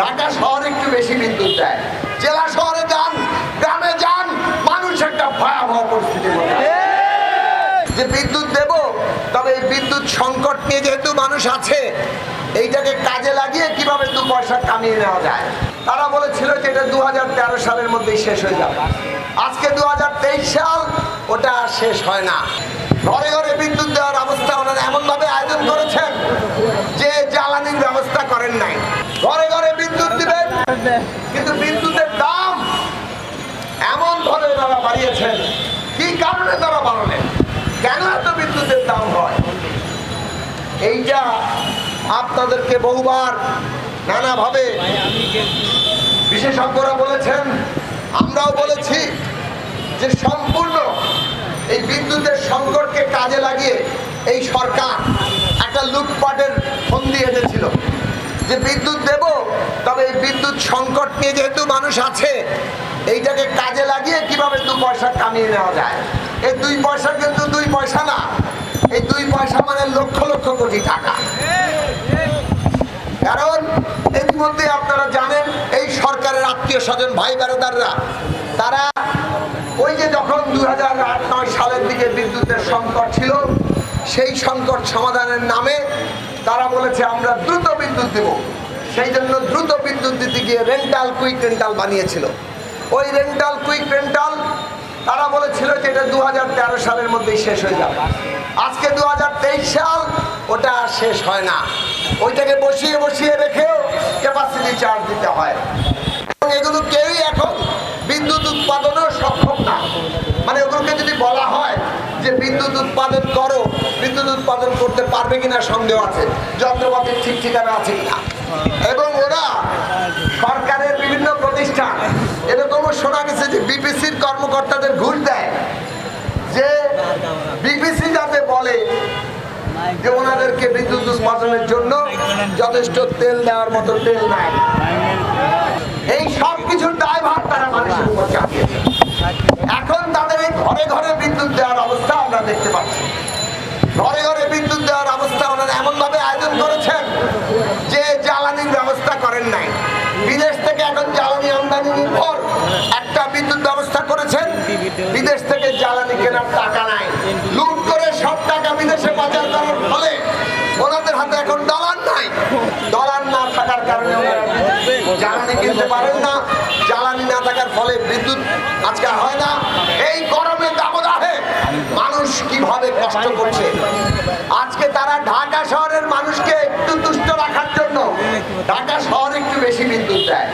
ঢাকা শহরে একটু বেশি বিদ্যুৎ দেয়। জেলা শহরে যান গ্রামে যান মানুষ একটা ভয়াবহ পরিস্থিতি যে বিদ্যুৎ দেব তবে এই বিদ্যুৎ সংকট নিয়ে যেহেতু মানুষ আছে এইটাকে কাজে লাগিয়ে কীভাবে দু পয়সা কামিয়ে নেওয়া যায়? তারা বলেছিল যে এটা দু হাজার তেরো সালের মধ্যেই শেষ হয়ে যাবে। আজকে দু হাজার তেইশ সাল ওটা শেষ হয় না। ঘরে ঘরে বিদ্যুৎ দেওয়ার অবস্থা ওনারা এমনভাবে আয়োজন করেছেন যে জ্বালানির ব্যবস্থা করেন নাই। ঘরে কিন্তু বিদ্যুতের দাম এমন ভাবে তারা বাড়িয়েছেন কি কারণে তারা বাড়ালেন কেন এত বিদ্যুতের দাম হয়? এইটা আপনাদেরকে বহুবার নানাভাবে বিশেষজ্ঞরা বলেছেন। আমরাও বলেছি যে সম্পূর্ণ এই বিদ্যুতের সংকটকে কাজে লাগিয়ে এই সরকার একটা লুটপাটের ফন্দি এসেছিল যে বিদ্যুৎ দেব, তবে এই বিদ্যুৎ সংকট নিয়ে যেহেতু মানুষ আছে, এইটাকে কাজে লাগিয়ে কীভাবে দু পয়সা কামিয়ে নেওয়া যায়? এই দুই পয়সা কিন্তু দুই পয়সা না, এই দুই পয়সা মানে লক্ষ লক্ষ কোটি টাকা। কারণ ইতিমধ্যে আপনারা জানেন, এই সরকারের আত্মীয় স্বজন, ভাই বেড়াদাররা তারা ওই যে যখন দু হাজার সালের দিকে বিদ্যুতের সংকট ছিল, সেই সংকট সমাধানের নামে তারা বলেছে, আমরা দ্রুত বিদ্যুৎ দেব। সেই জন্য দ্রুত বিদ্যুৎ দিতে গিয়ে রেন্টাল, কুইক রেন্টাল বানিয়েছিল। ওই রেন্টাল, কুইক রেন্টাল তারা বলেছিল যে এটা দু সালের মধ্যেই শেষ হয়ে যাবে। আজকে দুহাজার তেইশ সাল, ওটা শেষ হয় না। ওইটাকে বসিয়ে বসিয়ে রেখেও ক্যাপাসিটি চার্জ দিতে হয়। এবং এগুলো কেউই এখন বিদ্যুৎ উৎপাদনেও সক্ষম না। মানে ওগুলোকে যদি বলা হয় যে বিদ্যুৎ উৎপাদন করো, বিদ্যুৎ উৎপাদন করতে পারবে কিনা সন্দেহ আছে যন্ত্রপাতির ঠিক ঠিকানা আছে কিনা। এবং ওরা সরকারের বিভিন্ন প্রতিষ্ঠান এরকমও শোনা গেছে যে বিপিসির কর্মকর্তাদের ঘুষ দেয়। যে বিপিসি যাতে বলে যে ওনাদেরকে বিদ্যুৎ উৎপাদনের জন্য যথেষ্ট তেল দেওয়ার মতো তেল নাই। এই সব কিছুর দায়ভার তারা মানুষের উপর চাপিয়েছে। এখন তাদের এই ঘরে ঘরে বিদ্যুৎ দেওয়ার অবস্থা আমরা দেখতে পাচ্ছি ঘরে ঘরে বিদ্যুৎ দেওয়ার অবস্থা ওনারা এমন ভাবে আয়োজন করেছেন যে জ্বালানির ব্যবস্থা করেন নাই। বিদেশ থেকে এখন জ্বালানি আমদানি নির্ভর একটা বিদ্যুৎ ব্যবস্থা করেছেন। বিদেশ থেকে জ্বালানি কেনার টাকা নাই। লুট করে সব টাকা বিদেশে পাচার করার ফলে ওনাদের হাতে এখন ডলার নাই। ডলার না থাকার কারণে ওনারা জ্বালানি কিনতে পারেন না। জ্বালানি না থাকার ফলে বিদ্যুৎ আজকে হয় না। কীভাবে কষ্ট করছে? আজকে তারা ঢাকা শহরের মানুষকে একটু তুষ্ট রাখার জন্য, ঢাকা শহর একটু বেশি বিদ্যুৎ দেয়।